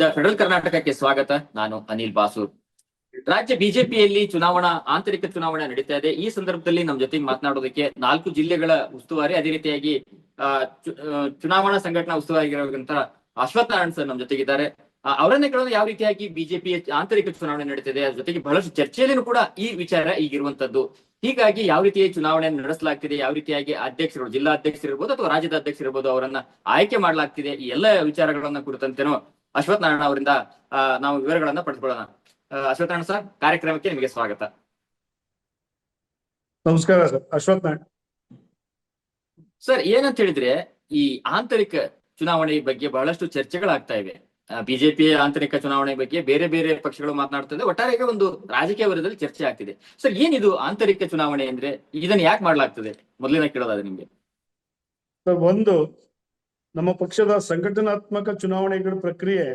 The federal ಕರ್ನಾಟಕಕ್ಕೆ ಸ್ವಾಗತ. ನಾನು ಅನಿಲ್ ಬಾಸೂರ್ ರಾಜ್ಯ ಬಿಜೆಪಿಯಲ್ಲಿ ಚುನಾವಣಾ, ಆಂತರಿಕ ಚುನಾವಣೆ ನಡೀತಾ ಇದೆ. ಈ ಸಂದರ್ಭದಲ್ಲಿ ನಮ್ಮ ಜೊತೆಗೆ ಮಾತನಾಡೋದಕ್ಕೆ ನಾಲ್ಕು ಜಿಲ್ಲೆಗಳ ಉಸ್ತುವಾರಿ, ಅದೇ ರೀತಿಯಾಗಿ ಚುನಾವಣಾ ಸಂಘಟನಾ ಉಸ್ತುವಾರಿಗಿರುವಂತ ಅಶ್ವಥ್ ನಾರಾಯಣ್ ಸರ್ ನಮ್ಮ ಜೊತೆಗಿದ್ದಾರೆ. ಅವರನ್ನೇ ಕೇಳೋದು ಯಾವ ರೀತಿಯಾಗಿ ಬಿಜೆಪಿ ಆಂತರಿಕ ಚುನಾವಣೆ ನಡೀತಿದೆ, ಅದ್ರ ಜೊತೆಗೆ ಬಹಳಷ್ಟು ಚರ್ಚೆಯಲ್ಲಿನೂ ಕೂಡ ಈ ವಿಚಾರ ಈಗಿರುವಂತದ್ದು ಹೀಗಾಗಿ ಯಾವ ರೀತಿಯ ಚುನಾವಣೆ ನಡೆಸಲಾಗ್ತಿದೆ, ಯಾವ ರೀತಿಯಾಗಿ ಅಧ್ಯಕ್ಷರು, ಜಿಲ್ಲಾ ಅಧ್ಯಕ್ಷರು ಇರ್ಬೋದು ಅಥವಾ ರಾಜ್ಯದ ಅಧ್ಯಕ್ಷರು ಇರ್ಬೋದು ಅವರನ್ನ ಆಯ್ಕೆ ಮಾಡಲಾಗ್ತಿದೆ, ಈ ಎಲ್ಲ ವಿಚಾರಗಳನ್ನ ಕುರಿತಂತೆನೂ ಅಶ್ವಥ್ ನಾರಾಯಣ ಅವರಿಂದ ನಾವು ವಿವರಗಳನ್ನ ಪಡೆದುಕೊಳ್ಳೋಣ. ಅಶ್ವಥ್ ನಾರಾಯಣ ಸರ್ ಕಾರ್ಯಕ್ರಮಕ್ಕೆ ನಿಮಗೆ ಸ್ವಾಗತ. ನಮಸ್ಕಾರ ಸರ್ ಅಶ್ವಥ್ ನಾರಾಯಣ ಸರ್ ಏನಂತ ಹೇಳಿದ್ರೆ ಈ ಆಂತರಿಕ ಚುನಾವಣೆ ಬಗ್ಗೆ ಬಹಳಷ್ಟು ಚರ್ಚೆಗಳಾಗ್ತಾ ಇವೆ. ಬಿಜೆಪಿ ಆಂತರಿಕ ಚುನಾವಣೆ ಬಗ್ಗೆ ಬೇರೆ ಬೇರೆ ಪಕ್ಷಗಳು ಮಾತನಾಡ್ತದೆ ಒಟ್ಟಾರೆ ಒಂದು ರಾಜಕೀಯ ವಲಯದಲ್ಲಿ ಚರ್ಚೆ ಆಗ್ತಿದೆ. ಸರ್ ಏನಿದು ಆಂತರಿಕ ಚುನಾವಣೆ ಅಂದ್ರೆ ಇದನ್ನ ಯಾಕೆ ಮಾಡಲಾಗ್ತದೆ? ಮೊದಲಿನ ಕೇಳೋದಾದ್ರೆ ನಿಮ್ಗೆ. ಒಂದು ನಮ್ಮ ಪಕ್ಷದ ಸಂಘಟನಾತ್ಮಕ ಚುನಾವಣೆಗಳ ಪ್ರಕ್ರಿಯೆ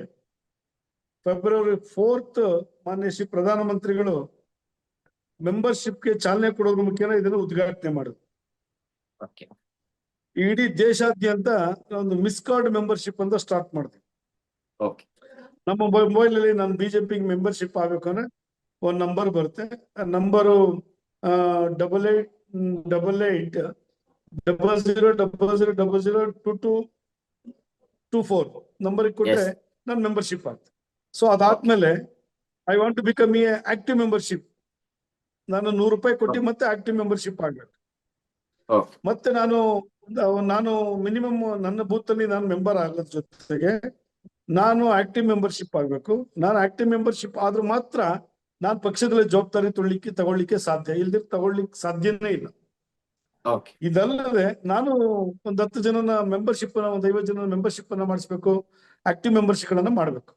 ಫೆಬ್ರವರಿ ಫೋರ್ತ್ ಮಾನ್ಯ ಶ್ರೀ ಪ್ರಧಾನಮಂತ್ರಿಗಳು ಮೆಂಬರ್ಶಿಪ್ಗೆ ಚಾಲನೆ ಕೊಡೋದ್ರ ಮುಖೇನ ಇದನ್ನು ಉದ್ಘಾಟನೆ ಮಾಡುದು. ಇಡೀ ದೇಶಾದ್ಯಂತ ಒಂದು ಮಿಸ್ ಕಾರ್ಡ್ ಮೆಂಬರ್ಶಿಪ್ ಅಂತ ಸ್ಟಾರ್ಟ್ ಮಾಡ್ತೀವಿ. ಓಕೆ ನಮ್ಮ ಮೊಬೈಲ್ ಅಲ್ಲಿ ನಾನು ಬಿಜೆಪಿ ಮೆಂಬರ್ಶಿಪ್ ಆಗ್ಬೇಕು ಅಂದ್ರೆ ಒಂದ್ ನಂಬರ್ ಬರುತ್ತೆ. Number double eight double eight double zero double zero double zero two two two four number ಕೊಟ್ರೆ ನನ್ನ ನಾನು ಮೆಂಬರ್ಶಿಪ್ ಆಗ್ತದೆ ಸೊ ಅದಾದ್ಮೇಲೆ I want to become a active membership ನಾನು ನೂರು ರೂಪಾಯಿ ಕೊಟ್ಟು ಮತ್ತೆ ಆಕ್ಟಿವ್ ಮೆಂಬರ್ಶಿಪ್ ಆಗ್ಬೇಕು. ಮತ್ತೆ ನಾನು ನಾನು ಮಿನಿಮಮ್ ನನ್ನ ಬೂತ್ ಅಲ್ಲಿ ನಾನು ಮೆಂಬರ್ ಆಗೋದ್ರ ಜೊತೆಗೆ ನಾನು ಆಕ್ಟಿವ್ ಮೆಂಬರ್ಶಿಪ್ ಆಗ್ಬೇಕು. ನಾನು ಆಕ್ಟಿವ್ ಮೆಂಬರ್ಶಿಪ್ ಆದ್ರೂ ಮಾತ್ರ ನಾನು ಪಕ್ಷದಲ್ಲಿ ಜವಾಬ್ದಾರಿ ತೊಳಿಕ್ಕೆ ತಗೊಳ್ಳಿಕ್ಕೆ ಸಾಧ್ಯ. ಇಲ್ದಿರ ತಗೊಳ್ಳಿಕ್ಕೆ ಸಾಧ್ಯನೇ ಇಲ್ಲ. ಇದಲ್ಲದೆ ನಾನು ಒಂದ್ ಹತ್ತು ಜನನ ಮೆಂಬರ್ಶಿಪ್ ಒಂದ್ ಐವತ್ತು ಜನ ಮೆಂಬರ್ಶಿಪ್ ಅನ್ನ ಮಾಡಿಸ್ಬೇಕು ಆಕ್ಟಿವ್ ಮೆಂಬರ್ಶಿಪ್ ಗಳನ್ನ ಮಾಡ್ಬೇಕು.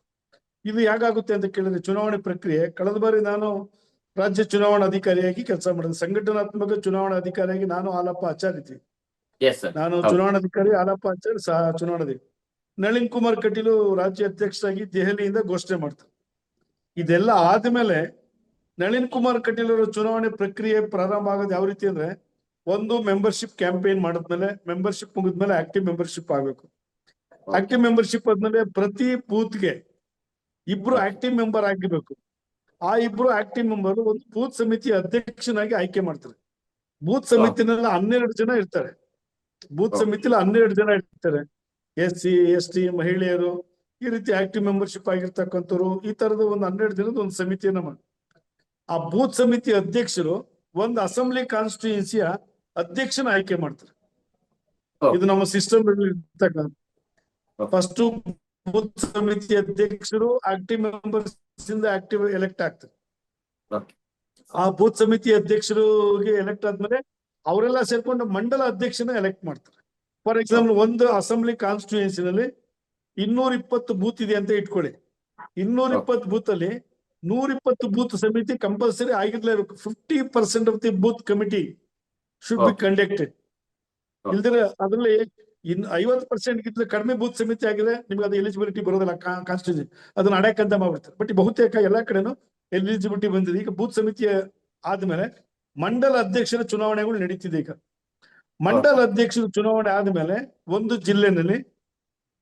ಇದು ಹೇಗಾಗುತ್ತೆ ಅಂತ ಕೇಳಿದ್ರೆ ಚುನಾವಣೆ ಪ್ರಕ್ರಿಯೆ ಕಳೆದ ಬಾರಿ ನಾನು ರಾಜ್ಯ ಚುನಾವಣಾ ಅಧಿಕಾರಿಯಾಗಿ ಕೆಲಸ ಮಾಡಿದೆ. ಸಂಘಟನಾತ್ಮಕ ಚುನಾವಣಾ ಅಧಿಕಾರಿಯಾಗಿ ನಾನು ಆಲಪ್ಪ ಆಚಾರ್ ಇದ್ವಿ ನಾನು ಚುನಾವಣಾ ಅಧಿಕಾರಿ ಆಲಪ್ಪ ಆಚಾರ್ ಸಹ ಚುನಾವಣಾಧಿಕಾರಿ ನಳಿನ್ ಕುಮಾರ್ ಕಟೀಲು ರಾಜ್ಯ ಅಧ್ಯಕ್ಷರಾಗಿ ದೆಹಲಿಯಿಂದ ಘೋಷಣೆ ಮಾಡ್ತಾರೆ. ಇದೆಲ್ಲ ಆದ್ಮೇಲೆ ನಳಿನ್ ಕುಮಾರ್ ಕಟೀಲ್ ಅವರ ಚುನಾವಣೆ ಪ್ರಕ್ರಿಯೆ ಪ್ರಾರಂಭ ಆಗೋದು ಯಾವ ರೀತಿ ಅಂದ್ರೆ ಒಂದು ಮೆಂಬರ್ಶಿಪ್ ಕ್ಯಾಂಪೇನ್ ಮಾಡಿದ್ಮೇಲೆ ಮೆಂಬರ್ಶಿಪ್ ಮುಗಿದ್ಮೇಲೆ ಆಕ್ಟಿವ್ ಮೆಂಬರ್ಶಿಪ್ ಆಗ್ಬೇಕು. ಆಕ್ಟಿವ್ ಮೆಂಬರ್ಶಿಪ್ ಆದ್ಮೇಲೆ ಪ್ರತಿ ಬೂತ್ಗೆ ಇಬ್ರು ಆಕ್ಟಿವ್ ಮೆಂಬರ್ ಆಗಿರ್ಬೇಕು. ಆ ಇಬ್ರು ಆಕ್ಟಿವ್ ಮೆಂಬರ್ ಒಂದು ಬೂತ್ ಸಮಿತಿ ಅಧ್ಯಕ್ಷನಾಗಿ ಆಯ್ಕೆ ಮಾಡ್ತಾರೆ. ಬೂತ್ ಸಮಿತಿನಲ್ಲಿ ಹನ್ನೆರಡು ಜನ ಇರ್ತಾರೆ. ಬೂತ್. ಸಮಿತಿಲಿ ಹನ್ನೆರಡು ಜನ ಇರ್ತಾರೆ. ಎಸ್ ಸಿ ಎಸ್ ಟಿ ಮಹಿಳೆಯರು ಈ ರೀತಿ ಆಕ್ಟಿವ್ ಮೆಂಬರ್ಶಿಪ್ ಆಗಿರ್ತಕ್ಕಂಥವ್ರು ಈ ತರದ ಒಂದು ಹನ್ನೆರಡು ದಿನದ ಒಂದು ಸಮಿತಿಯನ್ನ ಮಾಡಿ ಆ ಬೂತ್ ಸಮಿತಿ ಅಧ್ಯಕ್ಷರು ಒಂದು ಅಸೆಂಬ್ಲಿ ಕಾನ್ಸ್ಟಿಟ್ಯೂನ್ಸಿಯ ಅಧ್ಯಕ್ಷನ ಆಯ್ಕೆ ಮಾಡ್ತಾರೆ. ಇದು ನಮ್ಮ ಸಿಸ್ಟಮ್. ಫಸ್ಟ್ ಬೂತ್ ಸಮಿತಿ ಅಧ್ಯಕ್ಷರು ಆಕ್ಟಿವ್ ಮೆಂಬರ್ಸ್ ಇಂದ ಆಕ್ಟಿವ್ ಎಲೆಕ್ಟ್ ಆಗ್ತಾರೆ. ಆ ಬೂತ್ ಸಮಿತಿ ಅಧ್ಯಕ್ಷರಿಗೆ ಎಲೆಕ್ಟ್ ಆದ್ಮೇಲೆ ಅವರೆಲ್ಲ ಸೇರ್ಕೊಂಡು ಮಂಡಲ ಅಧ್ಯಕ್ಷನ ಎಲೆಕ್ಟ್ ಮಾಡ್ತಾರೆ. ಫಾರ್ ಎಕ್ಸಾಂಪಲ್ ಒಂದು ಅಸೆಂಬ್ಲಿ ಕಾನ್ಸ್ಟಿಟ್ಯೂನ್ಸಿನಲ್ಲಿ ಇನ್ನೂರ ಇಪ್ಪತ್ತು ಬೂತ್ ಇದೆ ಅಂತ ಇಟ್ಕೊಳ್ಳಿ. ಇನ್ನೂರ ಇಪ್ಪತ್ತು ಬೂತ್ ಅಲ್ಲಿ ನೂರ ಇಪ್ಪತ್ತು ಬೂತ್ ಸಮಿತಿ compulsory ಆಗಿರ್ಲೇಬೇಕು. Fifty percent of the booth committee should be conducted. ಇಲ್ದಿರ ಅದರಲ್ಲಿ ಇನ್ ಐವತ್ತು ಪರ್ಸೆಂಟ್ ಗಿಂತ ಕಡಿಮೆ ಬೂತ್ ಸಮಿತಿ ಆಗಿದೆ ನಿಮ್ಗೆ ಅದು ಎಲಿಜಿಬಿಲಿಟಿ ಬರೋದಿಲ್ಲ ಕಾನ್ಸ್ಟಿಟ್ಯೂಷನ್ ಅದನ್ನ ಅಡ್ಯಾಕಂತ ಮಾಡ್ಬಿಡ್ತಾರೆ. ಬಟ್ ಬಹುತೇಕ ಎಲ್ಲಾ ಕಡೆನೂ ಎಲಿಜಿಬಿಲಿಟಿ ಬಂದಿದೆ. ಈಗ ಬೂತ್ ಸಮಿತಿ ಆದ್ಮೇಲೆ ಮಂಡಲ ಅಧ್ಯಕ್ಷರ ಚುನಾವಣೆಗಳು ನಡೀತಿದೆ ಈಗ. ಮಂಡಲ ಅಧ್ಯಕ್ಷರ ಚುನಾವಣೆ ಆದ್ಮೇಲೆ ಒಂದು ಜಿಲ್ಲೆನಲ್ಲಿ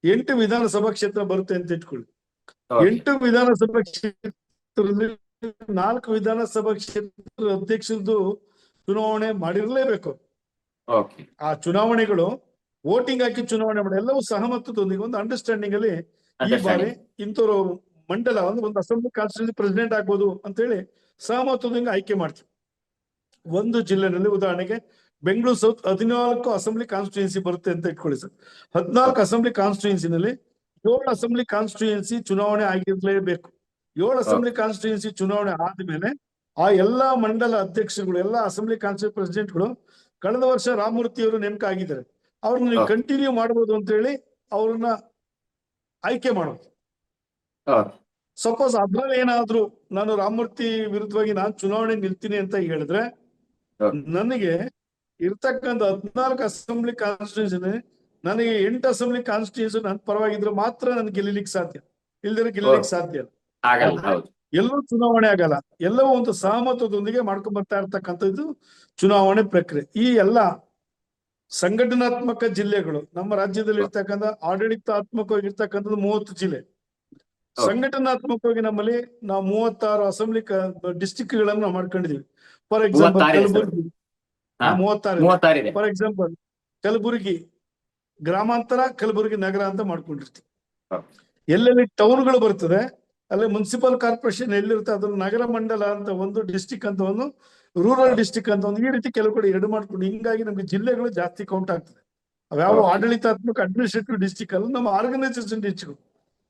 ಎಂಟು ವಿಧಾನಸಭಾ ಕ್ಷೇತ್ರ ಬರುತ್ತೆ ಅಂತ ಇಟ್ಕೊಳ್ಳಿ. ಎಂಟು ವಿಧಾನಸಭಾ ಕ್ಷೇತ್ರದಲ್ಲಿ ನಾಲ್ಕು ವಿಧಾನಸಭಾ ಕ್ಷೇತ್ರ ಅಧ್ಯಕ್ಷರದ್ದು ಚುನಾವಣೆ ಮಾಡಿರಲೇಬೇಕು. ಆ ಚುನಾವಣೆಗಳು ವೋಟಿಂಗ್ ಹಾಕಿ ಚುನಾವಣೆ ಮಾಡಿ ಎಲ್ಲವೂ ಸಹಮತದೊಂದಿಗೆ ಒಂದು ಅಂಡರ್ಸ್ಟ್ಯಾಂಡಿಂಗ್ ಅಲ್ಲಿ ಈ ಬಾರಿ ಇಂಥವ್ರು ಮಂಡಲ ಒಂದು ಒಂದು ಅಸೆಂಬ್ಲಿ ಕಾನ್ಸ್ಟಿಟ್ಯೂನ್ಸಿ ಪ್ರೆಸಿಡೆಂಟ್ ಆಗ್ಬೋದು ಅಂತ ಹೇಳಿ ಸಹಮತದೊಂದಿಗೆ ಆಯ್ಕೆ ಮಾಡ್ತೀವಿ. ಒಂದು ಜಿಲ್ಲೆನಲ್ಲಿ ಉದಾಹರಣೆಗೆ ಬೆಂಗಳೂರು ಸೌತ್ ಹದಿನಾಲ್ಕು ಅಸೆಂಬ್ಲಿ ಕಾನ್ಸ್ಟಿಟ್ಯೂನ್ಸಿ ಬರುತ್ತೆ ಅಂತ ಇಟ್ಕೊಳ್ಳಿ ಸರ್. ಹದಿನಾಲ್ಕು ಅಸೆಂಬ್ಲಿ ಕಾನ್ಸ್ಟಿಟ್ಯೂನ್ಸಿನಲ್ಲಿ ಏಳು ಅಸೆಂಬ್ಲಿ ಕಾನ್ಸ್ಟಿಟ್ಯೂನ್ಸಿ ಚುನಾವಣೆ ಆಗಿರ್ಲೇಬೇಕು. ಏಳು ಅಸೆಂಬ್ಲಿ ಕಾನ್ಸ್ಟಿಟ್ಯೂನ್ಸಿ ಚುನಾವಣೆ ಆದ್ಮೇಲೆ ಆ ಎಲ್ಲಾ ಮಂಡಲ ಅಧ್ಯಕ್ಷರುಗಳು ಎಲ್ಲಾ ಅಸೆಂಬ್ಲಿ ಕಾನ್ಸ್ಟಿಟ್ಯೂನ್ಸಿ ಪ್ರೆಸಿಡೆಂಟ್ಗಳು ಕಳೆದ ವರ್ಷ ರಾಮಮೂರ್ತಿ ಅವರು ನೇಮಕ ಆಗಿದ್ದಾರೆ ಅವ್ರನ್ನ ನೀವು ಕಂಟಿನ್ಯೂ ಮಾಡಬಹುದು ಅಂತ ಹೇಳಿ ಅವ್ರನ್ನ ಆಯ್ಕೆ ಮಾಡೋದು. ಸಪೋಸ್ ಅದ್ರಲ್ಲಿ ಏನಾದ್ರು ನಾನು ರಾಮಮೂರ್ತಿ ವಿರುದ್ಧವಾಗಿ ನಾನು ಚುನಾವಣೆ ನಿಲ್ತೀನಿ ಅಂತ ಹೇಳಿದ್ರೆ ನನಗೆ ಇರ್ತಕ್ಕಂಥ ಹದಿನಾಲ್ಕು ಅಸೆಂಬ್ಲಿ ಕಾನ್ಸ್ಟಿಟ್ಯೂಷನ್ ನನಗೆ ಎಂಟು ಅಸೆಂಬ್ಲಿ ಕಾನ್ಸ್ಟಿಟ್ಯೂಷನ್ ನನ್ನ ಪರವಾಗಿದ್ರೆ ಮಾತ್ರ ನನ್ಗೆ ಗೆಲ್ಲಲಿಕ್ಕೆ ಸಾಧ್ಯ. ಇಲ್ದಿರ ಗೆಲ್ಲಲಿಕ್ಕೆ ಸಾಧ್ಯ ಇಲ್ಲ ಆಗಲ್ಲ ಹೌದು. ಎಲ್ಲೂ ಚುನಾವಣೆ ಆಗಲ್ಲ ಎಲ್ಲವೂ ಒಂದು ಸಹಮತದೊಂದಿಗೆ ಮಾಡ್ಕೊಂಡ್ ಬರ್ತಾ ಇರ್ತಕ್ಕಂಥದ್ದು ಚುನಾವಣೆ ಪ್ರಕ್ರಿಯೆ ಈ ಎಲ್ಲ ಸಂಘಟನಾತ್ಮಕ ಜಿಲ್ಲೆಗಳು ನಮ್ಮ ರಾಜ್ಯದಲ್ಲಿ ಇರ್ತಕ್ಕಂಥ ಆಡಳಿತಾತ್ಮಕವಾಗಿರ್ತಕ್ಕಂಥದ್ದು ಮೂವತ್ತು ಜಿಲ್ಲೆ. ಸಂಘಟನಾತ್ಮಕವಾಗಿ ನಮ್ಮಲ್ಲಿ ನಾವು ಮೂವತ್ತಾರು ಅಸೆಂಬ್ಲಿ ಡಿಸ್ಟಿಕ್ ಗಳನ್ನ ನಾವು ಮಾಡ್ಕೊಂಡಿದೀವಿ ಫಾರ್ ಎಕ್ಸಾಂಪಲ್. ಕಲಬುರಗಿ. ಮೂವತ್ತಾರು ಫಾರ್ ಎಕ್ಸಾಂಪಲ್ ಕಲಬುರಗಿ ಗ್ರಾಮಾಂತರ ಕಲಬುರಗಿ ನಗರ ಅಂತ ಮಾಡ್ಕೊಂಡಿರ್ತೀವಿ. ಎಲ್ಲೆಲ್ಲಿ ಟೌನ್ಗಳು ಬರ್ತದೆ ಅಲ್ಲಿ ಮುನ್ಸಿಪಲ್ ಕಾರ್ಪೊರೇಷನ್ ಎಲ್ಲಿರುತ್ತೆ? ಅದನ್ನ ನಗರ ಮಂಡಲ ಅಂತ ಒಂದು ಡಿಸ್ಟಿಕ್ ಅಂತ ಒಂದು ರೂರಲ್ ಡಿಸ್ಟಿಕ್ ಅಂತ ಒಂದು ಈ ರೀತಿ ಕೆಲವು ಕಡೆ ಎರಡು ಮಾಡ್ಕೊಂಡು ಹಿಂಗಾಗಿ ನಮ್ಗೆ ಜಿಲ್ಲೆಗಳು ಜಾಸ್ತಿ ಕೌಂಟ್ ಆಗ್ತದೆ. ಅವ್ಯಾವ ಆಡಳಿತಾತ್ಮಕ ಅಡ್ಮಿನಿಸ್ಟ್ರೇಟಿವ್ ಡಿಸ್ಟಿಕ್ ಅಲ್ಲ ನಮ್ಮ ಆರ್ಗನೈಸೇಷನ್ ಡಿಸ್ಟಿಕ್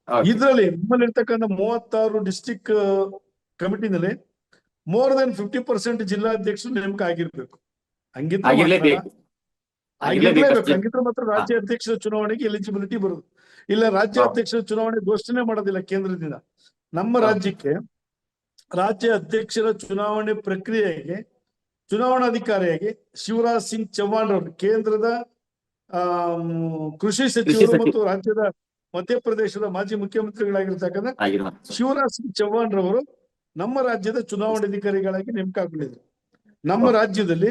ಇದರಲ್ಲಿ ಇದ್ರಲ್ಲಿ ನಮ್ಮಲ್ಲಿ ಇರ್ತಕ್ಕಂಥ ಮೂವತ್ತಾರು ಡಿಸ್ಟಿಕ್ ಕಮಿಟಿನಲ್ಲಿ ಮೋರ್ ದನ್ ಫಿಫ್ಟಿ ಪರ್ಸೆಂಟ್ ಜಿಲ್ಲಾಧ್ಯಕ್ಷರು ನೇಮಕ ಆಗಿರ್ಬೇಕು. ಹಂಗಿದ್ರೆ ಹಂಗಿದ್ರೆ ಮಾತ್ರ ರಾಜ್ಯ ಅಧ್ಯಕ್ಷರ ಚುನಾವಣೆಗೆ ಎಲಿಜಿಬಿಲಿಟಿ ಬರುದು. ಇಲ್ಲ ರಾಜ್ಯ. ಅಧ್ಯಕ್ಷರ ಚುನಾವಣೆ ಘೋಷಣೆ ಮಾಡೋದಿಲ್ಲ ಕೇಂದ್ರದಿಂದ. ನಮ್ಮ ರಾಜ್ಯಕ್ಕೆ ರಾಜ್ಯ ಅಧ್ಯಕ್ಷರ ಚುನಾವಣೆ ಪ್ರಕ್ರಿಯೆಗೆ ಚುನಾವಣಾಧಿಕಾರಿಯಾಗಿ ಶಿವರಾಜ್ ಸಿಂಗ್ ಚೌಹಾಣ್ ಅವರು ಕೇಂದ್ರದ ಆ ಕೃಷಿ ಸಚಿವರು ಮತ್ತು ರಾಜ್ಯದ ಮಧ್ಯಪ್ರದೇಶದ ಮಾಜಿ ಮುಖ್ಯಮಂತ್ರಿಗಳಾಗಿರ್ತಕ್ಕಂಥ ಶಿವರಾಜ್ ಸಿಂಗ್ ಚೌಹಾಣ್ ರವರು ನಮ್ಮ ರಾಜ್ಯದ ಚುನಾವಣಾಧಿಕಾರಿಗಳಾಗಿ ನೇಮಕ ಆಗಿದ್ದಾರೆ ನಮ್ಮ ರಾಜ್ಯದಲ್ಲಿ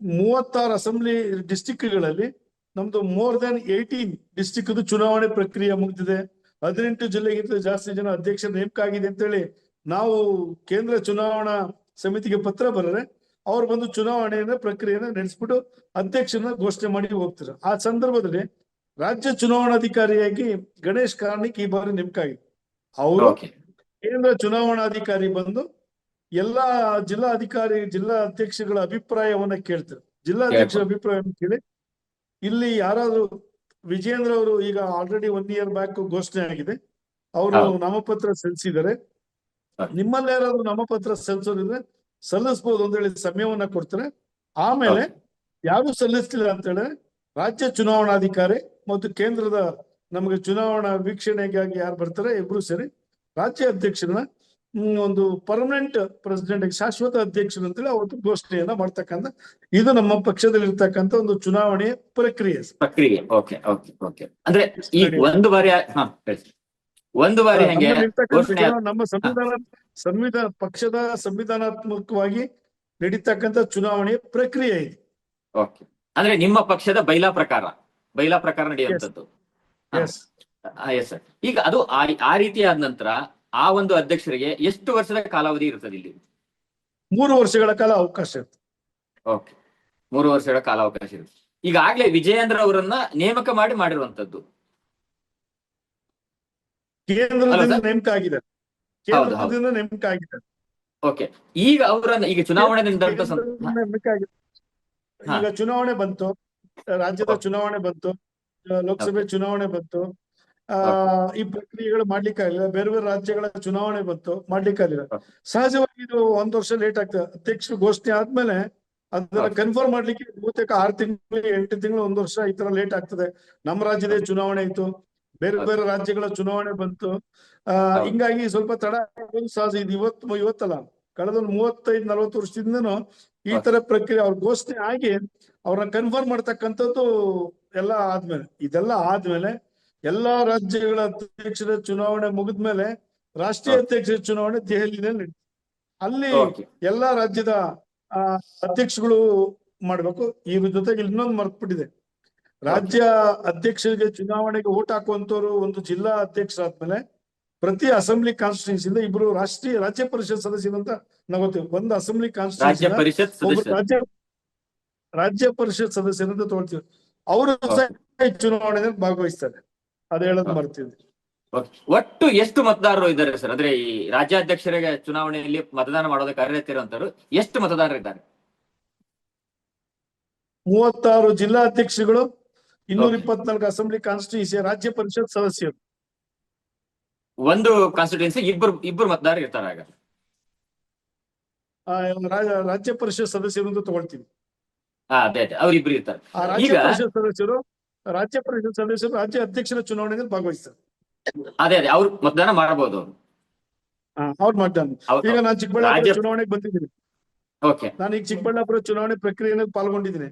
ಮೂವತ್ತಾರು ಅಸೆಂಬ್ಲಿ ಡಿಸ್ಟಿಕ್ಗಳಲ್ಲಿ ನಮ್ದು ಮೋರ್ ದನ್ ಏಯ್ಟೀನ್ ಡಿಸ್ಟಿಕ್ ಚುನಾವಣೆ ಪ್ರಕ್ರಿಯೆ ಮುಗಿದಿದೆ. ಹದಿನೆಂಟು ಜಿಲ್ಲೆಗಿಂತ ಜಾಸ್ತಿ ಜನ ಅಧ್ಯಕ್ಷರ ನೇಮಕ ಆಗಿದೆ ಅಂತೇಳಿ ನಾವು ಕೇಂದ್ರ ಚುನಾವಣಾ ಸಮಿತಿಗೆ ಪತ್ರ ಬರೆದ್ರೆ ಅವ್ರು ಬಂದು ಚುನಾವಣೆಯನ್ನ ಪ್ರಕ್ರಿಯೆಯನ್ನ ನಡೆಸ್ಬಿಟ್ಟು ಅಧ್ಯಕ್ಷನ ಘೋಷಣೆ ಮಾಡಿ ಹೋಗ್ತಾರೆ. ಆ ಸಂದರ್ಭದಲ್ಲಿ ರಾಜ್ಯ ಚುನಾವಣಾಧಿಕಾರಿಯಾಗಿ ಗಣೇಶ್ ಕಾರ್ಣಿಕ್ ಈ ಬಾರಿ ನೇಮಕ ಆಗಿದೆ ಅವರು ಕೇಂದ್ರ ಚುನಾವಣಾಧಿಕಾರಿ ಬಂದು ಎಲ್ಲಾ ಜಿಲ್ಲಾ ಅಧಿಕಾರಿ ಜಿಲ್ಲಾ ಅಧ್ಯಕ್ಷಗಳ ಅಭಿಪ್ರಾಯವನ್ನ ಕೇಳ್ತಾರೆ. ಜಿಲ್ಲಾ ಅಧ್ಯಕ್ಷರ ಅಭಿಪ್ರಾಯವನ್ನು ಕೇಳಿ ಇಲ್ಲಿ ಯಾರಾದ್ರೂ ವಿಜೇಂದ್ರ ಅವರು ಈಗ ಆಲ್ರೆಡಿ ಒನ್ ಇಯರ್ ಬ್ಯಾಕ್ ಘೋಷಣೆ ಆಗಿದೆ. ಅವರು ನಾಮಪತ್ರ ಸಲ್ಲಿಸಿದ್ದಾರೆ. ನಿಮ್ಮಲ್ಲಿ ಯಾರಾದ್ರೂ ನಾಮಪತ್ರ ಸಲ್ಲಿಸೋದಿದ್ರೆ ಸಲ್ಲಿಸಬಹುದು ಅಂತ ಹೇಳಿ ಸಮಯವನ್ನ ಕೊಡ್ತಾರೆ. ಆಮೇಲೆ ಯಾರು ಸಲ್ಲಿಸ್ತಿಲ್ಲ ಅಂತ ಹೇಳಿದ್ರೆ ರಾಜ್ಯ ಚುನಾವಣಾಧಿಕಾರಿ ಮತ್ತು ಕೇಂದ್ರದ ನಮಗೆ ಚುನಾವಣಾ ವೀಕ್ಷಣೆಗಾಗಿ ಯಾರು ಬರ್ತಾರೆ ಇಬ್ರು ಸೇರಿ ರಾಜ್ಯ ಅಧ್ಯಕ್ಷರನ್ನ ಒಂದು ಪರ್ಮನೆಂಟ್ ಪ್ರೆಸಿಡೆಂಟ್ ಶಾಶ್ವತ ಅಧ್ಯಕ್ಷರು ಅಂತೇಳಿ ಅವತ್ತು ಘೋಷಣೆಯನ್ನ ಮಾಡ್ತಕ್ಕಂತ ಇದು ನಮ್ಮ ಪಕ್ಷದಲ್ಲಿ ಇರ್ತಕ್ಕಂಥ ಒಂದು ಚುನಾವಣೆ ಪ್ರಕ್ರಿಯೆ ಪ್ರಕ್ರಿಯೆ. Okay okay okay. ಅಂದ್ರೆ ಈ ಒಂದು ಬಾರಿ. ಒಂದು ಬಾರಿ ನಮ್ಮ ಸಂವಿಧಾನ ಸಂವಿಧಾನ ಪಕ್ಷದ ಸಂವಿಧಾನಾತ್ಮಕವಾಗಿ ನಡೀತಕ್ಕಂಥ ಚುನಾವಣೆ ಪ್ರಕ್ರಿಯೆ ಇದೆ. ಓಕೆ. ಅಂದ್ರೆ ನಿಮ್ಮ ಪಕ್ಷದ ಬೈಲಾ ಪ್ರಕಾರ ಬೈಲಾ ಪ್ರಕಾರ ನಡೆಯುವಂತದ್ದು ಎಸ್ ಸರ್ ಈಗ ಅದು ಆ ಆ ರೀತಿ ಆದ ನಂತರ ಆ ಒಂದು ಅಧ್ಯಕ್ಷರಿಗೆ ಎಷ್ಟು ವರ್ಷದ ಕಾಲಾವಧಿ ಇರ್ತದೆ ಇಲ್ಲಿ? ಮೂರು ವರ್ಷಗಳ ಕಾಲ ಅವಕಾಶ ಇರುತ್ತೆ. ಓಕೆ. ಮೂರು ವರ್ಷಗಳ ಕಾಲಾವಕಾಶ ಇರುತ್ತೆ. ಈಗಾಗಲೇ ವಿಜಯೇಂದ್ರ ಅವರನ್ನ ನೇಮಕ ಮಾಡಿ ಮಾಡಿರುವಂತದ್ದು ಕೇಂದ್ರದಿಂದ ನೇಮಕ ಆಗಿದೆ. ಕೇಂದ್ರದಿಂದ ನೇಮಕ ಆಗಿದೆ. ಓಕೆ. ಈಗ ಅವರನ್ನ ಈಗ ಚುನಾವಣೆ ಈಗ ಚುನಾವಣೆ ಬಂತು. ರಾಜ್ಯದ ಚುನಾವಣೆ ಬಂತು. ಲೋಕಸಭೆ ಚುನಾವಣೆ ಬಂತು. ಆ ಈ ಪ್ರಕ್ರಿಯೆಗಳು ಮಾಡ್ಲಿಕ್ಕೆ ಆಗಲಿಲ್ಲ. ಬೇರೆ ಬೇರೆ ರಾಜ್ಯಗಳ ಚುನಾವಣೆ ಬಂತು ಮಾಡ್ಲಿಕ್ಕೆ ಆಗಲಿಲ್ಲ. ಸಹಜವಾಗಿ ಇದು ಒಂದ್ ವರ್ಷ ಲೇಟ್ ಆಗ್ತದೆ. ಅಧ್ಯಕ್ಷರು ಘೋಷಣೆ ಆದ್ಮೇಲೆ ಅದನ್ನ ಕನ್ಫರ್ಮ್ ಮಾಡ್ಲಿಕ್ಕೆ ಬಹುತೇಕ ಆರು ತಿಂಗಳು ಎಂಟು ತಿಂಗಳು ಒಂದ್ ವರ್ಷ ಈ ತರ ಲೇಟ್ ಆಗ್ತದೆ. ನಮ್ಮ ರಾಜ್ಯದ ಚುನಾವಣೆ ಇತ್ತು ಬೇರೆ ಬೇರೆ ರಾಜ್ಯಗಳ ಚುನಾವಣೆ ಬಂತು. ಆ ಹಿಂಗಾಗಿ ಸ್ವಲ್ಪ ತಡ ಸಹಜ. ಇದು ಇವತ್ತು ಇವತ್ತಲ್ಲ. ಕಳೆದ ಒಂದು ಮೂವತ್ತೈದು ನಲವತ್ತು ವರ್ಷದಿಂದನೂ ಈ ತರ ಪ್ರಕ್ರಿಯೆ ಅವ್ರ ಘೋಷಣೆ ಆಗಿ ಅವ್ರನ್ನ ಕನ್ಫರ್ಮ್ ಮಾಡ್ತಕ್ಕಂಥದ್ದು ಎಲ್ಲ ಆದ್ಮೇಲೆ. ಇದೆಲ್ಲ ಆದ್ಮೇಲೆ ಎಲ್ಲಾ ರಾಜ್ಯಗಳ ಅಧ್ಯಕ್ಷರ ಚುನಾವಣೆ ಮುಗಿದ್ಮೇಲೆ ರಾಷ್ಟ್ರೀಯ. ಅಧ್ಯಕ್ಷರ ಚುನಾವಣೆ ದೆಹಲಿಯಲ್ಲಿ ಅಲ್ಲಿ ಎಲ್ಲಾ ರಾಜ್ಯದ ಆ, ಅಧ್ಯಕ್ಷಗಳು ಮಾಡ್ಬೇಕು. ಈ ಜೊತೆಗೆ ಇನ್ನೊಂದು ಮರ್ತ್ಬಿಟ್ಟಿದೆ. ರಾಜ್ಯ ಅಧ್ಯಕ್ಷರಿಗೆ ಚುನಾವಣೆಗೆ ಓಟ್ ಹಾಕುವಂತವ್ರು ಒಂದು ಜಿಲ್ಲಾ ಅಧ್ಯಕ್ಷರಾದ್ಮೇಲೆ ಪ್ರತಿ ಅಸೆಂಬ್ಲಿ ಕಾನ್ಸ್ಟಿಟ್ಯೂನ್ಸಿಯಿಂದ ಇಬ್ರು ರಾಷ್ಟ್ರೀಯ ರಾಜ್ಯ ಪರಿಷತ್ ಸದಸ್ಯರು ಅಂತ ನಾವು ಗೊತ್ತೀವಿ. ಒಂದು ಅಸೆಂಬ್ಲಿ ರಾಜ್ಯ ಕಾನ್ಸ್ಟಿಟ್ಯೂನ್ಸಿ ರಾಜ್ಯ ರಾಜ್ಯ ಪರಿಷತ್ ಸದಸ್ಯರಂತ ತಗೊಳ್ತೀವಿ. ಅವರು ಸಹ ಈ ಚುನಾವಣೆಯಲ್ಲಿ ಭಾಗವಹಿಸ್ತಾರೆ. ಅದ್ ಹೇಳೋದು ಮರ್ತಿದ್ವಿ ಒಟ್ಟು ಎಷ್ಟು ಮತದಾರರು ಇದ್ದಾರೆ ಸರ್? ಅಂದ್ರೆ ಈ ರಾಜ್ಯಾಧ್ಯಕ್ಷರಿಗೆ ಚುನಾವಣೆಯಲ್ಲಿ ಮತದಾನ ಮಾಡೋದಕ್ಕೆ ಅರ್ಹತೆ ಇರುವಂತರು ಎಷ್ಟು ಮತದಾರರು ಇದ್ದಾರೆ? ಮೂವತ್ತಾರು ಜಿಲ್ಲಾ ಅಧ್ಯಕ್ಷರುಗಳು ಇನ್ನೂರ ಇಪ್ಪತ್ನಾಲ್ಕು ಅಸೆಂಬ್ಲಿ ಕಾನ್ಸ್ಟಿಟ್ಯೂನ್ಸಿ ರಾಜ್ಯ ಪರಿಷತ್ ಸದಸ್ಯರು. ಒಂದು ಕಾನ್ಸ್ಟಿಟ್ಯೂನ್ಸಿ ಇಬ್ಬರು ಇಬ್ಬರು ಮತದಾರರು ಇರ್ತಾರೆ ಆಗ ಆ, ರಾ- ರಾಜ್ಯ ಪರಿಷತ್ ಸದಸ್ಯರು ಅಂತ ತಗೊಳ್ತೀವಿ ಹಾ ಅದೇ ಅದೇ. ಅವ್ರಿಬ್ರು ಇರ್ತಾರೆ. ಆ ರಾಜ್ಯ ಈಗ- ಪರಿಷತ್ ಸದಸ್ಯರು ರಾಜ್ಯ ಪರಿಷತ್ ಸದಸ್ಯರು ರಾಜ್ಯ ಅಧ್ಯಕ್ಷರ ಚುನಾವಣೆಯಲ್ಲಿ ಭಾಗವಹಿಸ್ತಾರೆ. ಅದೇ ಅದೇ ಅವ್ರು ಮತದಾನ ಮಾಡಬಹುದು ಅವರು ಮಾಡ್ತಾನೆ ಈಗ ನಾನು ಚಿಕ್ಕಬಳ್ಳಾಪುರ ಚುನಾವಣೆಗೆ ಬಂದಿದ್ದೀನಿ. ಓಕೆ. ನಾನು ಈಗ ಚಿಕ್ಕಬಳ್ಳಾಪುರ ಚುನಾವಣೆ ಪ್ರಕ್ರಿಯೆಯಲ್ಲಿ ಪಾಲ್ಗೊಂಡಿದ್ದೀನಿ.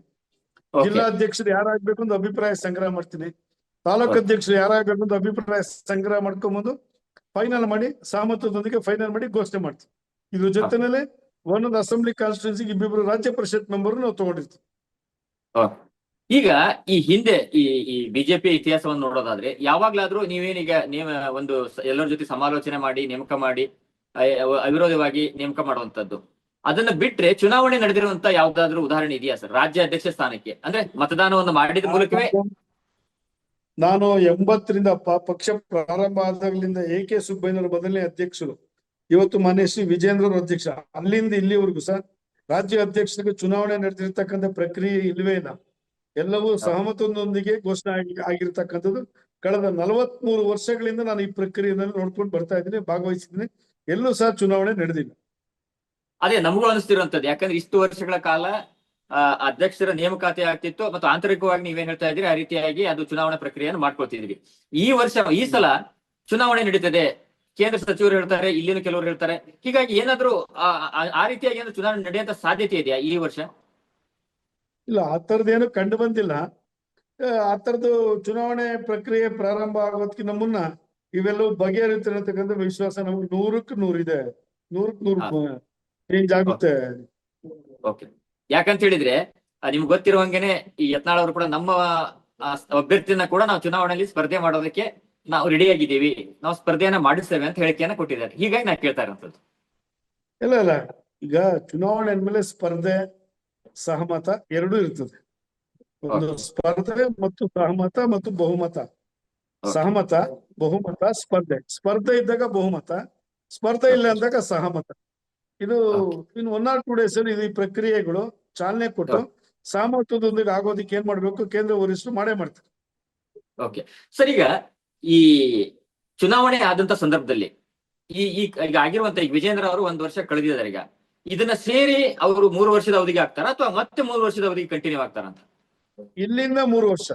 ಜಿಲ್ಲಾ ಅಧ್ಯಕ್ಷರು ಯಾರಾಗ್ಬೇಕು ಅಂತ ಅಭಿಪ್ರಾಯ ಸಂಗ್ರಹ ಮಾಡ್ತೀನಿ. ತಾಲೂಕು. ಅಧ್ಯಕ್ಷರು ಯಾರಾಗ್ಬೇಕು ಅಂತ ಅಭಿಪ್ರಾಯ ಸಂಗ್ರಹ ಮಾಡ್ಕೊಂಬಂದು ಫೈನಲ್ ಮಾಡಿ ಸಹಮತದೊಂದಿಗೆ ಫೈನಲ್ ಮಾಡಿ ಘೋಷಣೆ ಮಾಡ್ತೀವಿ ಇದ್ರ ಜೊತೆನಲ್ಲೇ ಒಂದೊಂದು ಅಸೆಂಬ್ಲಿ ಕಾನ್ಸ್ಟಿಟ್ಯೂನ್ಸಿಗೆ ಇಬ್ಬಿಬ್ರು ರಾಜ್ಯ ಪರಿಷತ್ ಮೆಂಬರ್ ನಾವು ತಗೊಂಡಿರ್ತೀವಿ. ಈಗ ಈ ಹಿಂದೆ ಈ ಈ ಬಿಜೆಪಿ ಇತಿಹಾಸವನ್ನು ನೋಡೋದಾದ್ರೆ ಯಾವಾಗ್ಲಾದ್ರೂ ನೀವೇನೀಗ ನೇಮ ಒಂದು ಎಲ್ಲರ ಜೊತೆ ಸಮಾಲೋಚನೆ ಮಾಡಿ, ನೇಮಕ ಮಾಡಿ ಅವಿರೋಧವಾಗಿ ನೇಮಕ ಮಾಡುವಂತದ್ದು ಅದನ್ನ ಬಿಟ್ರೆ ಚುನಾವಣೆ ನಡೆದಿರುವಂತ ಯಾವ್ದಾದ್ರು ಉದಾಹರಣೆ ಇದೆಯಾ ಸರ್? ರಾಜ್ಯ ಅಧ್ಯಕ್ಷ ಸ್ಥಾನಕ್ಕೆ. ಅಂದ್ರೆ ಮತದಾನವನ್ನು ಮಾಡಿದ ಮೂಲಕವೇ ನಾನು ಎಂಬತ್ತರಿಂದ ಪಕ್ಷ ಪ್ರಾರಂಭ ಆದಾಗಲಿಂದ ಎ ಕೆ ಸುಬ್ಬಯ್ಯನವರು ಮೊದಲನೇ ಅಧ್ಯಕ್ಷರು. ಇವತ್ತು ಮನೆ ಶ್ರೀ ವಿಜೇಂದ್ರ ಅಧ್ಯಕ್ಷ. ಅಲ್ಲಿಂದ ಇಲ್ಲಿವರೆಗೂ ಸರ್, ರಾಜ್ಯ ಅಧ್ಯಕ್ಷರಿಗೆ ಚುನಾವಣೆ ನಡೆದಿರ್ತಕ್ಕಂಥ ಪ್ರಕ್ರಿಯೆ ಇಲ್ವೇ ಇಲ್ಲ. ಎಲ್ಲವೂ ಸಹಮತದೊಂದಿಗೆ ಘೋಷಣೆ ಆಗಿ ಆಗಿರ್ತಕ್ಕಂಥದ್ದು. ಕಳೆದ ನಲವತ್ಮೂರು ವರ್ಷಗಳಿಂದ ನಾನು ಈ ಪ್ರಕ್ರಿಯೆಯನ್ನು ನೋಡ್ಕೊಂಡು ಬರ್ತಾ ಇದ್ದೀನಿ ಭಾಗವಹಿಸಿದ್ದೀನಿ. ಎಲ್ಲೂ ಸಹ ಚುನಾವಣೆ ನಡೆದಿಲ್ಲ. ಅದೇ ನಮಗೂ ಅನಿಸ್ತಿರುವಂತದ್ದು ಯಾಕಂದ್ರೆ ಇಷ್ಟು ವರ್ಷಗಳ ಕಾಲ ಅಧ್ಯಕ್ಷರ ನೇಮಕಾತಿ ಆಗ್ತಿತ್ತು ಮತ್ತು ಆಂತರಿಕವಾಗಿ ನೀವೇನ್ ಹೇಳ್ತಾ ಇದ್ರಿ ಆ ರೀತಿಯಾಗಿ ಅದು ಚುನಾವಣಾ ಪ್ರಕ್ರಿಯೆಯನ್ನು ಮಾಡ್ಕೊಳ್ತಿದ್ವಿ ಈ ವರ್ಷ ಈ ಸಲ ಚುನಾವಣೆ ನಡೀತದೆ. ಕೇಂದ್ರ ಸಚಿವರು ಹೇಳ್ತಾರೆ ಇಲ್ಲಿನ ಕೆಲವರು ಹೇಳ್ತಾರೆ. ಹೀಗಾಗಿ ಏನಾದ್ರೂ ಆ ರೀತಿಯಾಗಿ ಏನಾದ್ರು ಚುನಾವಣೆ ನಡೆಯುವಂತ ಸಾಧ್ಯತೆ ಇದೆಯಾ ಈ ವರ್ಷ? ಇಲ್ಲ ಆ ಥರದ್ದೇನು ಕಂಡು ಬಂದಿಲ್ಲ. ಆ, ಥರದ್ದು ಚುನಾವಣೆ ಪ್ರಕ್ರಿಯೆ ಪ್ರಾರಂಭ ಆಗೋದಕ್ಕಿಂತ ಮುನ್ನ ಇವೆಲ್ಲವೂ ಬಗೆಹರಿಯುತ್ತೆ ಅಂತಕ್ಕಂಥ ವಿಶ್ವಾಸ ನಮ್ಗೆ ನೂರಕ್ಕೆ ನೂರಿದೆ ನೂರಕ್ಕೆ ನೂರು ಚೇಂಜ್ ಆಗುತ್ತೆ. ಯಾಕಂತ ಹೇಳಿದ್ರೆ ನಿಮ್ಗೆ ಗೊತ್ತಿರುವಂಗೆನೆ ಈ ಯತ್ನಾಳ್ ಅವರು ಕೂಡ ನಮ್ಮ ಅಭ್ಯರ್ಥಿಯನ್ನ ಕೂಡ ನಾವು ಚುನಾವಣೆಯಲ್ಲಿ ಸ್ಪರ್ಧೆ ಮಾಡೋದಕ್ಕೆ ನಾವು ರೆಡಿ ಆಗಿದ್ದೀವಿ. ನಾವು ಸ್ಪರ್ಧೆಯನ್ನ ಮಾಡಿಸ್ತೇವೆ ಅಂತ ಹೇಳಿಕೆಯನ್ನ ಕೊಟ್ಟಿದ್ದಾರೆ. ಹೀಗಾಗಿ ನಾ ಕೇಳ್ತಾ ಇರೋಂಥದ್ದು. ಇಲ್ಲ ಇಲ್ಲ. ಈಗ ಚುನಾವಣೆ ಅಂದ್ಮೇಲೆ ಸ್ಪರ್ಧೆ ಸಹಮತ ಎರಡೂ ಇರ್ತದೆ. ಒಂದು ಸ್ಪರ್ಧೆ ಮತ್ತು ಸಹಮತ ಮತ್ತು ಬಹುಮತ. ಸಹಮತ ಬಹುಮತ ಸ್ಪರ್ಧೆ. ಸ್ಪರ್ಧೆ ಇದ್ದಾಗ ಬಹುಮತ ಸ್ಪರ್ಧೆ ಇಲ್ಲ ಅಂದಾಗ ಸಹಮತ. ಇದು in one or two days ಅಲ್ಲಿ ಇದು ಈ ಪ್ರಕ್ರಿಯೆಗಳು ಚಾಲನೆ ಕೊಟ್ಟು ಸಹಮತದೊಂದಿಗೆ ಆಗೋದಿಕ್ಕೆ ಏನ್ ಮಾಡ್ಬೇಕು? ಕೇಂದ್ರ ವರಿಷ್ಠರು ಮಾಡೇ ಮಾಡ್ತಾರೆ. ಓಕೆ ಸರ್ ಈಗ ಈ ಚುನಾವಣೆ ಆದಂತ ಸಂದರ್ಭದಲ್ಲಿ ಈ ಈ ಈಗ ಆಗಿರುವಂತ ಈಗ ವಿಜೇಂದ್ರ ಅವರು ಒಂದ್ ವರ್ಷ ಕಳೆದಿದ್ದಾರೆ ಈಗ. ಇದನ್ನ ಸೇರಿ ಅವರು ಮೂರು ವರ್ಷದ ಅವಧಿಗೆ ಆಗ್ತಾರ ಅಥವಾ ಮತ್ತೆ ಮೂರು ವರ್ಷದ ಅವಧಿಗೆ ಕಂಟಿನ್ಯೂ ಆಗ್ತಾರಂತ ಇಲ್ಲಿಂದ ಮೂರು ವರ್ಷ.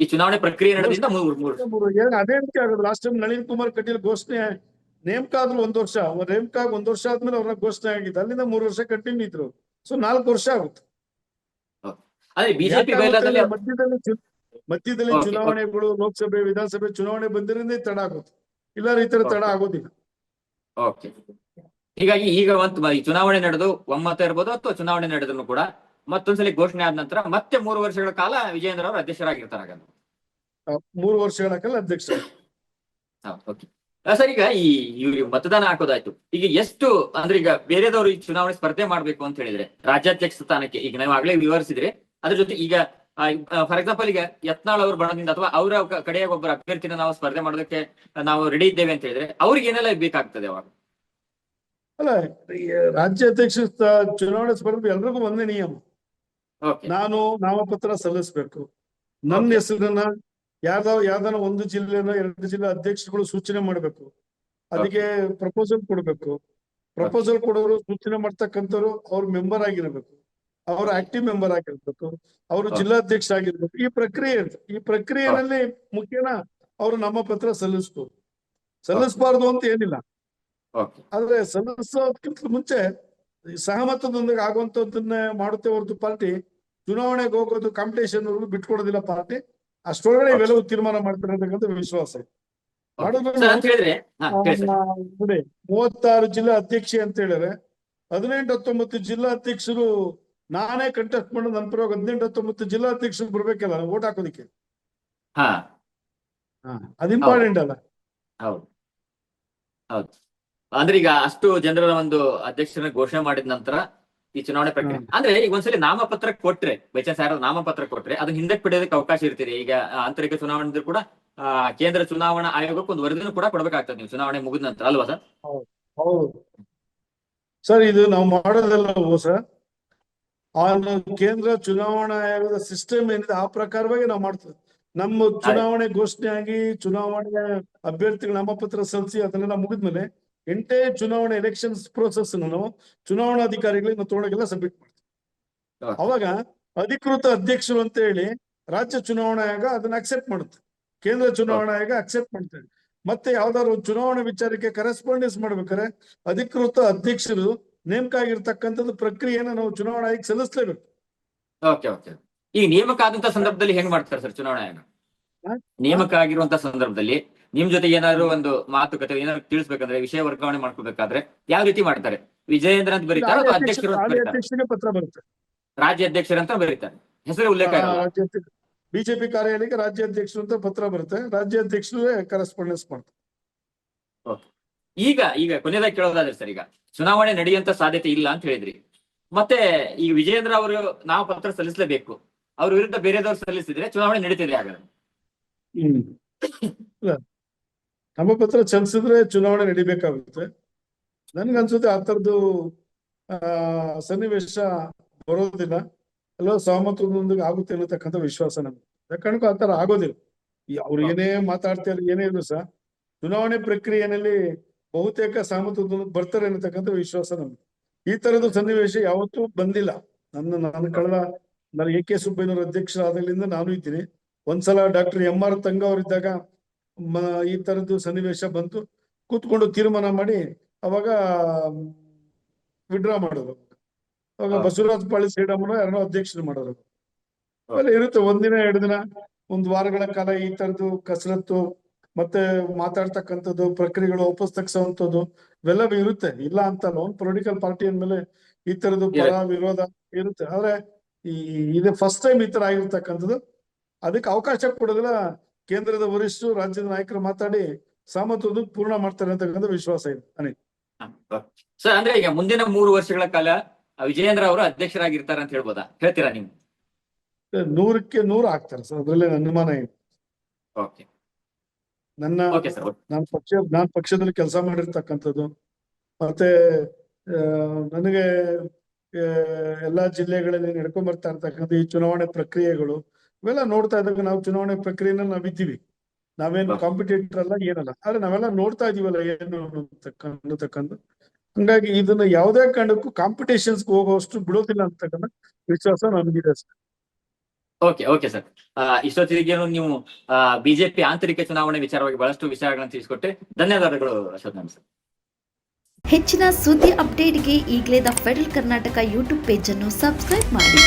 ಈ ಚುನಾವಣೆ ಪ್ರಕ್ರಿಯೆ ನಡೆದಿಂದ ಮೂರು ಮೂರು ಅದೇ ರೀತಿ ಆಗೋದು. ಲಾಸ್ಟ್ ಟೈಮ್ ನಳಿನ್ ಕುಮಾರ್ ಕಟೀಲ್ ಘೋಷಣೆ ನೇಮಕ ಆದ್ರೂ ಒಂದ್ ವರ್ಷ. ನೇಮಕ ಆಗಿ ಒಂದ್ ವರ್ಷ ಆದ್ಮೇಲೆ ಅವ್ರನ್ನ ಘೋಷಣೆ ಆಗಿದ್ದು ಅಲ್ಲಿಂದ ಮೂರು ವರ್ಷ ಕಂಟಿನ್ಯೂ ಇದ್ರು. ಸೊ ನಾಲ್ಕು ವರ್ಷ ಆಗುತ್ತೆ. ಅದೇ ಬಿಜೆಪಿ ಮಧ್ಯದಲ್ಲಿ ಮಧ್ಯದಲ್ಲಿ. ಚುನಾವಣೆಗಳು ಲೋಕಸಭೆ ವಿಧಾನಸಭೆ ಚುನಾವಣೆ ಬಂದಿರೋದೇ ತಡ ಆಗುತ್ತೆ. ಇಲ್ಲ ಈ ತರ ತಡ ಆಗೋದಿಲ್ಲ. ಓಕೆ ಹೀಗಾಗಿ ಈಗ ಒಂದು ಈ ಚುನಾವಣೆ ನಡೆದು ಒಮ್ಮತ ಇರ್ಬೋದು ಅಥವಾ ಚುನಾವಣೆ ನಡೆದ್ರು ಕೂಡ ಮತ್ತೊಂದ್ಸಲಿ ಘೋಷಣೆ ಆದ ನಂತರ ಮತ್ತೆ ಮೂರು ವರ್ಷಗಳ ಕಾಲ ವಿಜಯೇಂದ್ರ ಅವರು ಅಧ್ಯಕ್ಷರಾಗಿರ್ತಾರೆ ಮೂರು ವರ್ಷಗಳ ಕಾಲ ಅಧ್ಯಕ್ಷ ಓಕೆ ಸರ್ ಈಗ ಈ ಇವ್ರಿಗೆ ಮತದಾನ ಹಾಕೋದಾಯ್ತು. ಈಗ ಎಷ್ಟು ಅಂದ್ರೆ ಈಗ ಬೇರೆದವರು ಈ ಚುನಾವಣೆ ಸ್ಪರ್ಧೆ ಮಾಡ್ಬೇಕು ಅಂತ ಹೇಳಿದ್ರೆ ರಾಜ್ಯಾಧ್ಯಕ್ಷ ಸ್ಥಾನಕ್ಕೆ ಈಗ ನಾವು ಆಗ್ಲೇ ವಿವರಿಸಿದ್ರೆ ಅದ್ರ ಜೊತೆ ಈಗ ಫಾರ್ ಎಕ್ಸಾಂಪಲ್ ಈಗ ಯತ್ನಾಳ್ ಅವ್ರ ಬಣದಿಂದ ಅಥವಾ ಅವರ ಕಡೆಯ ಒಬ್ಬರ ಅಭ್ಯರ್ಥಿನ ನಾವು ಸ್ಪರ್ಧೆ ಮಾಡೋದಕ್ಕೆ ನಾವು ರೆಡಿ ಇದ್ದೇವೆ ಅಂತ ಹೇಳಿದ್ರೆ ಅವ್ರಿಗೆ ಏನೆಲ್ಲ ಬೇಕಾಗ್ತದೆ ಅವಾಗ? ಅಲ್ಲ ರಾಜ್ಯ ಅಧ್ಯಕ್ಷ ಚುನಾವಣೆ ಸ್ಪರ್ಧೆ ಎಲ್ರಿಗೂ ಒಂದೇ ನಿಯಮ. ನಾನು ನಾಮಪತ್ರ ಸಲ್ಲಿಸ್ಬೇಕು. ನನ್ನ. ಹೆಸರನ್ನ ಯಾವ್ದಾವ ಯಾವ್ದಾನ ಒಂದು ಜಿಲ್ಲೆನ ಎರಡು ಜಿಲ್ಲೆ ಅಧ್ಯಕ್ಷರುಗಳು ಸೂಚನೆ ಮಾಡ್ಬೇಕು. ಅದಕ್ಕೆ ಪ್ರಪೋಸಲ್ ಕೊಡ್ಬೇಕು. ಪ್ರಪೋಸಲ್ ಕೊಡೋರು ಸೂಚನೆ ಮಾಡ್ತಕ್ಕಂಥವ್ರು ಅವ್ರ ಮೆಂಬರ್ ಆಗಿರ್ಬೇಕು. ಅವ್ರ ಆಕ್ಟಿವ್ ಮೆಂಬರ್ ಆಗಿರ್ಬೇಕು. ಅವರು. ಜಿಲ್ಲಾಧ್ಯಕ್ಷ ಆಗಿರ್ಬೇಕು. ಈ ಪ್ರಕ್ರಿಯೆ ಇರ್ತದೆ ಈ ಪ್ರಕ್ರಿಯೆನಲ್ಲಿ ಮುಖ್ಯನ ಅವರು ನಾಮಪತ್ರ ಸಲ್ಲಿಸ್ಬೋದು. ಸಲ್ಲಿಸಬಾರ್ದು ಅಂತ ಏನಿಲ್ಲ. ಆದ್ರೆ ಸದಸ್ಯಕ್ಕಿಂತ ಮುಂಚೆ ಸಹಮತದೊಂದಿಗೆ ಆಗುವಂತದ್ದನ್ನ ಮಾಡುತ್ತೆ ಹೊರತು ಪಾರ್ಟಿ ಚುನಾವಣೆಗೆ ಹೋಗೋದು ಕಾಂಪಿಟೇಷನ್ ಬಿಟ್ಕೊಡೋದಿಲ್ಲ ಪಾರ್ಟಿ. ಅಷ್ಟೊಳಗಡೆ ಇವೆಲ್ಲವೂ ತೀರ್ಮಾನ ಮಾಡ್ತಾರೆ ಅಂತಕ್ಕಂಥ ವಿಶ್ವಾಸ ನೋಡಿ ಮೂವತ್ತಾರು ಜಿಲ್ಲಾ ಅಧ್ಯಕ್ಷೆ ಅಂತ ಹೇಳಿದ್ರೆ ಹದಿನೆಂಟು ಹತ್ತೊಂಬತ್ತು ಜಿಲ್ಲಾ ಅಧ್ಯಕ್ಷರು ನಾನೇ ಕಂಟೆಸ್ಟ್ ಮಾಡೋ ನನ್ನ ಪರವಾಗಿ ಹದಿನೆಂಟು ಹತ್ತೊಂಬತ್ತು ಜಿಲ್ಲಾ ಅಧ್ಯಕ್ಷರು ಬರ್ಬೇಕಲ್ಲ ಓಟ್ ಹಾಕೋದಿಕ್ಕೆ. ಅದು ಇಂಪಾರ್ಟೆಂಟ್ ಅಲ್ಲ. ಹೌದು. ಹೌದು. ಅಂದ್ರೆ ಈಗ ಅಷ್ಟು ಜನರ ಒಂದು ಅಧ್ಯಕ್ಷರನ್ನ ಘೋಷಣೆ ಮಾಡಿದ ನಂತರ ಈ ಚುನಾವಣೆ ಪ್ರಕ್ರಿಯೆ. ಅಂದ್ರೆ ಈಗ ಒಂದ್ಸಲಿ ನಾಮಪತ್ರ ಕೊಟ್ರೆ ಬೈ ಚಾನ್ಸ್ ಯಾರು ನಾಮಪತ್ರ ಕೊಟ್ರೆ ಅದನ್ನ ಹಿಂದಕ್ಕೆ ಪಡೆಯೋದಕ್ಕೆ ಅವಕಾಶ ಇರ್ತೀರಿ. ಈಗ ಆಂತರಿಕ ಚುನಾವಣೆ ಕೂಡ ಆ, ಕೇಂದ್ರ ಚುನಾವಣಾ ಆಯೋಗಕ್ಕೆ ಒಂದು ವರದಿನೂ ಕೂಡ ಕೊಡ್ಬೇಕಾಗ್ತದೆ ನೀವು ಚುನಾವಣೆ ಮುಗಿದ ನಂತರ ಅಲ್ವಾ ಸರ್? ಹೌದು ಸರ್ ಇದು ನಾವು ಮಾಡೋದಲ್ಲ ಸರ್. ಆ ಕೇಂದ್ರ ಚುನಾವಣಾ ಆಯೋಗದ ಸಿಸ್ಟಮ್ ಏನಿದೆ ಆ ಪ್ರಕಾರವಾಗಿ ನಾವು ಮಾಡ್ತೇವೆ. ನಮ್ಮ ಚುನಾವಣೆ ಘೋಷಣೆ ಆಗಿ ಚುನಾವಣೆ ಅಭ್ಯರ್ಥಿಗಳ ನಾಮಪತ್ರ ಸಲ್ಲಿಸಿ ಅದನ್ನೆಲ್ಲ ಮುಗಿದ್ಮೇಲೆ ಎಂಟೇ ಚುನಾವಣೆ ಎಲೆಕ್ಷನ್ಸ್ ಪ್ರೋಸೆಸ್ ನಾವು ಚುನಾವಣಾಧಿಕಾರಿಗಳಿಗೆ ನಾವು ತೊಗೊಂಡೋಗೆಲ್ಲ ಸಬ್ಮಿಟ್ ಮಾಡ್ತೀವಿ. ಅವಾಗ ಅಧಿಕೃತ ಅಧ್ಯಕ್ಷರು ಅಂತ ಹೇಳಿ ರಾಜ್ಯ ಚುನಾವಣಾ ಆಯೋಗ ಅದನ್ನ ಅಕ್ಸೆಪ್ಟ್ ಮಾಡುತ್ತೆ. ಕೇಂದ್ರ ಚುನಾವಣಾ ಆಯೋಗ ಅಕ್ಸೆಪ್ಟ್ ಮಾಡ್ತಾರೆ ಮತ್ತೆ ಯಾವ್ದಾದ್ರು ಚುನಾವಣಾ ಚುನಾವಣೆ ವಿಚಾರಕ್ಕೆ ಕರೆಸ್ಪಾಂಡೆನ್ಸ್ ಮಾಡ್ಬೇಕಾರೆ ಅಧಿಕೃತ ಅಧ್ಯಕ್ಷರು ನೇಮಕ ಆಗಿರ್ತಕ್ಕಂಥದ್ದು ಪ್ರಕ್ರಿಯೆನ ನಾವು ಚುನಾವಣಾ ಆಯೋಗ ಸಲ್ಲಿಸಲೇಬೇಕು. ಓಕೆ ಓಕೆ ಈಗ ನೇಮಕ ಆದಂತ ಸಂದರ್ಭದಲ್ಲಿ ಹೆಂಗ್ ಮಾಡ್ತಾರೆ ಸರ್ ಚುನಾವಣಾ ಆಯೋಗ? ನೇಮಕ ಆಗಿರುವಂತ ಸಂದರ್ಭದಲ್ಲಿ ನಿಮ್ ಜೊತೆ ಏನಾದ್ರು ಒಂದು ಮಾತುಕತೆ ಏನಾದ್ರು ತಿಳಿಸ್ಬೇಕಂದ್ರೆ ವಿಷಯ ವರ್ಗಾವಣೆ ಮಾಡ್ಕೋಬೇಕಾದ್ರೆ ಯಾವ ರೀತಿ ಮಾಡ್ತಾರೆ? ವಿಜಯೇಂದ್ರ ಅಂತ ಬರೀತಾರೆ ಅಥವಾ ಅಧ್ಯಕ್ಷರು ಅಂತ ಅಧ್ಯಕ್ಷರ ಬರೀತಾರೆ? ಅಧ್ಯಕ್ಷರಿಗೆ ಪತ್ರ ಬರುತ್ತೆ. ರಾಜ್ಯ ಅಧ್ಯಕ್ಷರಂತ ಬರೀತಾರೆ. ಹೆಸರು ಉಲ್ಲೇಖ ಬಿಜೆಪಿ ಕಾರ್ಯಾಲಯಕ್ಕೆ ರಾಜ್ಯಾಧ್ಯಕ್ಷರು ಅಂತ ಪತ್ರ ಬರುತ್ತೆ. ರಾಜ್ಯಾಧ್ಯಕ್ಷರೇ ಕರೆಸ್ಪಾಂಡೆನ್ಸ್ ಮಾಡ್ತಾರೆ. ಈಗ ಈಗ ಕೊನೆಯದಾಗಿ ಕೇಳೋದಾದ್ರೆ ಸರ್ ಈಗ ಚುನಾವಣೆ ನಡೆಯುವಂತ ಸಾಧ್ಯತೆ ಇಲ್ಲ ಅಂತ ಹೇಳಿದ್ರಿ. ಮತ್ತೆ ಈ ವಿಜಯೇಂದ್ರ ಅವರು ನಾವು ಪತ್ರ ಸಲ್ಲಿಸಲೇಬೇಕು. ಅವ್ರ ವಿರುದ್ಧ ಬೇರೆದವ್ರು ಸಲ್ಲಿಸಿದ್ರೆ ಚುನಾವಣೆ ನಡೀತಿದೆ ಹಾಗಾದ್ರೆ. ಹ್ಮ್ ಪತ್ರ ನಾಮಪತ್ರ ಸಲ್ಲಿಸಿದ್ರೆ ಚುನಾವಣೆ ನಡಿಬೇಕಾಗುತ್ತೆ. ನನ್ಗನ್ಸುತ್ತೆ ಆ ಥರದ್ದು ಆ ಸನ್ನಿವೇಶ ಬರೋದಿಲ್ಲ. ಎಲ್ಲ ಸಹಮತದೊಂದಿಗೆ ಆಗುತ್ತೆ ಅನ್ನತಕ್ಕಂಥ ವಿಶ್ವಾಸ ನಮ್ಗೆ. ಯಾಕಂದ್ರೆ ಆ ಥರ ಆಗೋದಿಲ್ಲ. ಅವ್ರು ಏನೇ ಮಾತಾಡ್ತಾರೆ ಏನೇ ಇದ್ರು ಸಹ ಚುನಾವಣೆ ಪ್ರಕ್ರಿಯೆಯಲ್ಲಿ ಬಹುತೇಕ ಸಹಮತದೊಂದಿಗೆ ಬರ್ತಾರೆ ಅನ್ನತಕ್ಕಂಥ ವಿಶ್ವಾಸ ನಮ್ಗೆ. ಈ ತರದ ಸನ್ನಿವೇಶ ಯಾವತ್ತೂ ಬಂದಿಲ್ಲ. ನನ್ನ ನಾನು ಕಳೆದ ನಾನು ಎ ಕೆ ಸುಬ್ಬಯ್ಯನವರ ಅಧ್ಯಕ್ಷರಾದಾಗಲಿಂದ ನಾನು ಇದ್ದೀನಿ. ಒಂದ್ಸಲ ಡಾಕ್ಟರ್ ಎಂ ಆರ್ ತಂಗ ಅವರಿದ್ದಾಗ ಈ ತರದ್ದು ಸನ್ನಿವೇಶ ಬಂತು. ಕೂತ್ಕೊಂಡು ತೀರ್ಮಾನ ಮಾಡಿ ಅವಾಗ ವಿಡ್ರಾ ಮಾಡೋದು. ಅವಾಗ ಬಸವರಾಜ್ ಪಾಳಿ ಶ್ರೀರಾಮನ ಯಾರನ್ನೋ ಅಧ್ಯಕ್ಷರು ಮಾಡೋರು. ಆಮೇಲೆ ಇರುತ್ತೆ ಒಂದಿನ ಎರಡು ದಿನ ಒಂದ್ ವಾರಗಳ ಕಾಲ ಈ ತರದ್ದು ಕಸರತ್ತು ಮತ್ತೆ ಮಾತಾಡ್ತಕ್ಕಂಥದ್ದು ಪ್ರಕ್ರಿಯೆಗಳು ಒಪ್ಪಿಸ್ತಕ್ಕಂಥದ್ದು ಇವೆಲ್ಲ ಇರುತ್ತೆ. ಇಲ್ಲ ಅಂತಲ್ಲ ಒಂದು ಪೊಲಿಟಿಕಲ್ ಪಾರ್ಟಿ ಅಂದ್ಮೇಲೆ ಈ ತರದ್ದು ಪರ ವಿರೋಧ ಇರುತ್ತೆ. ಆದ್ರೆ ಈ ಇದು ಫಸ್ಟ್ ಟೈಮ್ ಈ ತರ ಆಗಿರ್ತಕ್ಕಂಥದ್ದು. ಅದಕ್ಕೆ ಅವಕಾಶ ಕೊಡೋದಿಲ್ಲ. ಕೇಂದ್ರದ ವರಿಷ್ಠರು ರಾಜ್ಯದ ನಾಯಕರು ಮಾತಾಡಿ ಸಹಮತವನ್ನು ಪೂರ್ಣ ಮಾಡ್ತಾರೆ ಅಂತಕ್ಕಂಥ ವಿಶ್ವಾಸ ಇದೆ. ಅನಿಲ್. ಸರ್ ಅಂದ್ರೆ ಈಗ ಮುಂದಿನ ಮೂರು ವರ್ಷಗಳ ಕಾಲ ವಿಜಯೇಂದ್ರ ಅವರು ಅಧ್ಯಕ್ಷರಾಗಿರ್ತಾರೆ ಅಂತ ಹೇಳ್ಬೋದಾ? ಹೇಳ್ತೀರಾ ನೀವು? ನೂರಕ್ಕೆ ನೂರು ಆಗ್ತಾರೆ ಸರ್. ಅದ್ರಲ್ಲಿ ಅನುಮಾನ ಇದೆ. ಓಕೆ. ನನ್ನ ನಾನು ಪಕ್ಷ ನಾನ್ ಪಕ್ಷದಲ್ಲಿ ಕೆಲಸ ಮಾಡಿರ್ತಕ್ಕಂಥದ್ದು. ಮತ್ತೆ ನನಗೆ ಎಲ್ಲಾ ಜಿಲ್ಲೆಗಳಲ್ಲಿ ನಡ್ಕೊಂಡ್ ಬರ್ತಾ ಇರ್ತಕ್ಕಂಥ ಈ ಚುನಾವಣೆ ಪ್ರಕ್ರಿಯೆಗಳು ಇವೆಲ್ಲ ನೋಡ್ತಾ ಇದ್ದಾಗ ನಾವು ಚುನಾವಣೆ ಪ್ರಕ್ರಿಯೆನ ನಾವಿದ್ದೀವಿ ನಾವೇನು. ಕಾಂಪಿಟೇಟರ್ ಅಲ್ಲ ಏನಲ್ಲ. ಆದ್ರೆ ನಾವೆಲ್ಲ ನೋಡ್ತಾ ಇದೀವಲ್ಲ ಏನು ಅನ್ನತಕ್ಕ ಅನ್ನತಕ್ಕಂಥ ಹಂಗಾಗಿ ಇದನ್ನ ಯಾವುದೇ ಕಾರಣಕ್ಕೂ ಕಾಂಪಿಟೇಷನ್ಸ್ ಹೋಗುವಷ್ಟು ಬಿಡೋದಿಲ್ಲ ಅಂತಕ್ಕಂಥ ವಿಶ್ವಾಸ ನಮ್ಗಿದೆ ಸರ್. ಓಕೆ ಓಕೆ ಸರ್ ಇಷ್ಟೊತ್ತಿಗೆ ನೀವು ಬಿಜೆಪಿ ಆಂತರಿಕ ಚುನಾವಣೆ ವಿಚಾರವಾಗಿ ಬಹಳಷ್ಟು ವಿಚಾರಗಳನ್ನು ತಿಳಿಸಿಕೊಟ್ಟೆ ಧನ್ಯವಾದಗಳು ಅಶೋಕ್ ಸರ್ ಹೆಚ್ಚಿನ ಸುದ್ದಿ ಅಪ್ಡೇಟ್ಗೆ ಈಗಲೇ ದ ಫೆಡರಲ್ ಕರ್ನಾಟಕ ಯೂಟ್ಯೂಬ್ ಪೇಜನ್ನು ಸಬ್ಸ್ಕ್ರೈಬ್ ಮಾಡಿ.